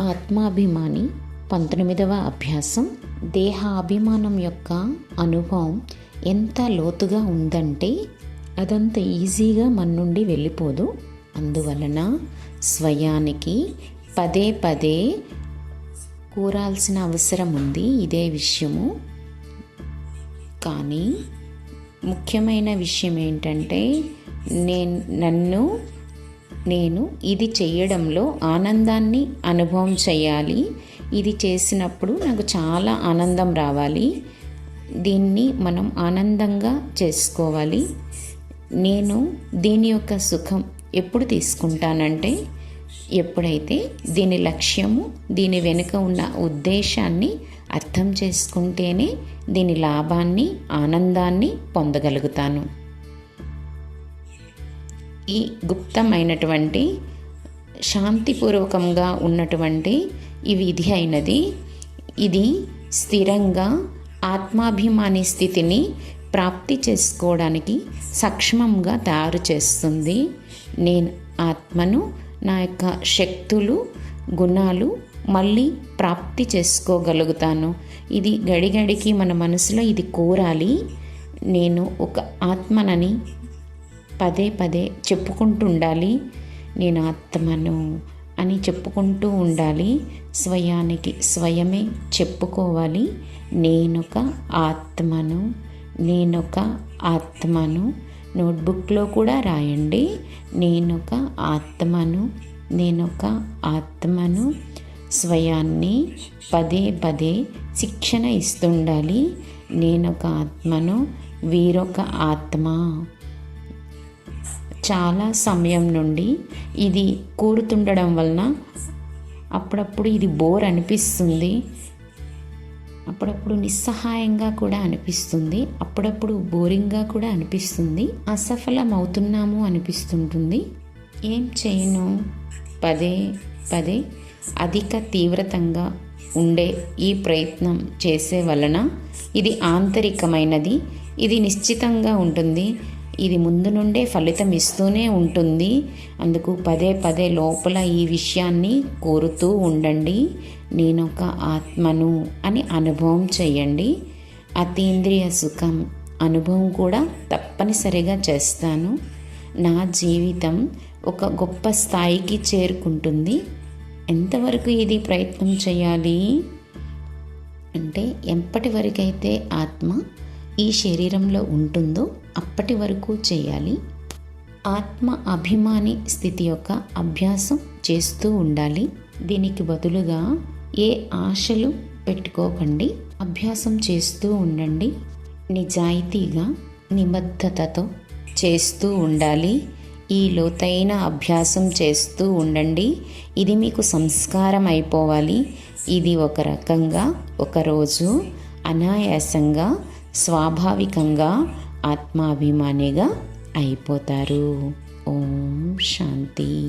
ఆత్మాభిమాని. పంతొమ్మిదవ అభ్యాసం. దేహాభిమానం యొక్క అనుభవం ఎంత లోతుగా ఉందంటే అదంత ఈజీగా మన నుండి వెళ్ళిపోదు. అందువలన స్వయానికి పదే పదే కూరాల్సిన అవసరం ఉంది ఇదే విషయము. కానీ ముఖ్యమైన విషయం ఏంటంటే నేను నన్ను నేను ఇది చేయడంలో ఆనందాన్ని అనుభవం చేయాలి. ఇది చేసినప్పుడు నాకు చాలా ఆనందం రావాలి. దీన్ని మనం ఆనందంగా చేసుకోవాలి. నేను దీని యొక్క సుఖం ఎప్పుడు తీసుకుంటానంటే ఎప్పుడైతే దీని లక్ష్యము దీని వెనుక ఉన్న ఉద్దేశాన్ని అర్థం చేసుకుంటేనే దీని లాభాన్ని ఆనందాన్ని పొందగలుగుతాను. ఈ గుప్తమైనటువంటి శాంతిపూర్వకంగా ఉన్నటువంటి ఈ విధి అయినది. ఇది స్థిరంగా ఆత్మాభిమాని స్థితిని ప్రాప్తి చేసుకోవడానికి సక్షమంగా తయారు చేస్తుంది. నేను ఆత్మను నా యొక్క శక్తులు గుణాలు మళ్ళీ ప్రాప్తి చేసుకోగలుగుతాను. ఇది గడిగడికి మన మనసులో ఇది కోరాలి. నేను ఒక ఆత్మనని పదే పదే చెప్పుకుంటూ ఉండాలి నేను ఆత్మను అని చెప్పుకుంటూ ఉండాలి స్వయానికి స్వయమే చెప్పుకోవాలి నేనొక ఆత్మను నేనొక ఆత్మను. నోట్బుక్లో కూడా రాయండి నేనొక ఆత్మను నేనొక ఆత్మను. స్వయాన్ని పదే పదే శిక్షణ ఇస్తుండాలి నేనొక ఆత్మను వీరొక ఆత్మ. చాలా సమయం నుండి ఇది కూరుతుండడం వలన అప్పుడప్పుడు ఇది బోర్ అనిపిస్తుంది. అప్పుడప్పుడు నిస్సహాయంగా కూడా అనిపిస్తుంది. అప్పుడప్పుడు బోరింగ్గా కూడా అనిపిస్తుంది. అసఫలం అవుతున్నాము అనిపిస్తుంటుంది. ఏం చేయను? పదే పదే అధిక తీవ్రతంగా ఉండే ఈ ప్రయత్నం చేసే వలన ఇది ఆంతరికమైనది. ఇది నిశ్చితంగా ఉంటుంది. ఇది ముందు నుండే ఫలితం ఇస్తూనే ఉంటుంది. అందుకు పదే పదే లోపల ఈ విషయాన్ని కోరుతూ ఉండండి. నేను ఒక ఆత్మను అని అనుభవం చేయండి. అతీంద్రియ సుఖం అనుభవం కూడా తప్పనిసరిగా చేస్తాను. నా జీవితం ఒక గొప్ప స్థాయికి చేరుకుంటుంది. ఎంతవరకు ఇది ప్రయత్నం చేయాలి? అంటే ఎప్పటి వరకైతే ఆత్మ ఈ శరీరంలో ఉంటుందో అప్పటి వరకు చేయాలి. ఆత్మ అభిమాని స్థితి యొక్క అభ్యాసం చేస్తూ ఉండాలి. దీనికి బదులుగా ఏ ఆశలు పెట్టుకోకండి. అభ్యాసం చేస్తూ ఉండండి. నిజాయితీగా నిబద్ధతతో చేస్తూ ఉండాలి. ఈ లోతైన అభ్యాసం చేస్తూ ఉండండి. ఇది మీకు సంస్కారం అయిపోవాలి. ఇది ఒక రకంగా ఒకరోజు అనాయాసంగా స్వాభావికంగా ఆత్మాభిమానిగా అయిపోతారు. ఓం శాంతి.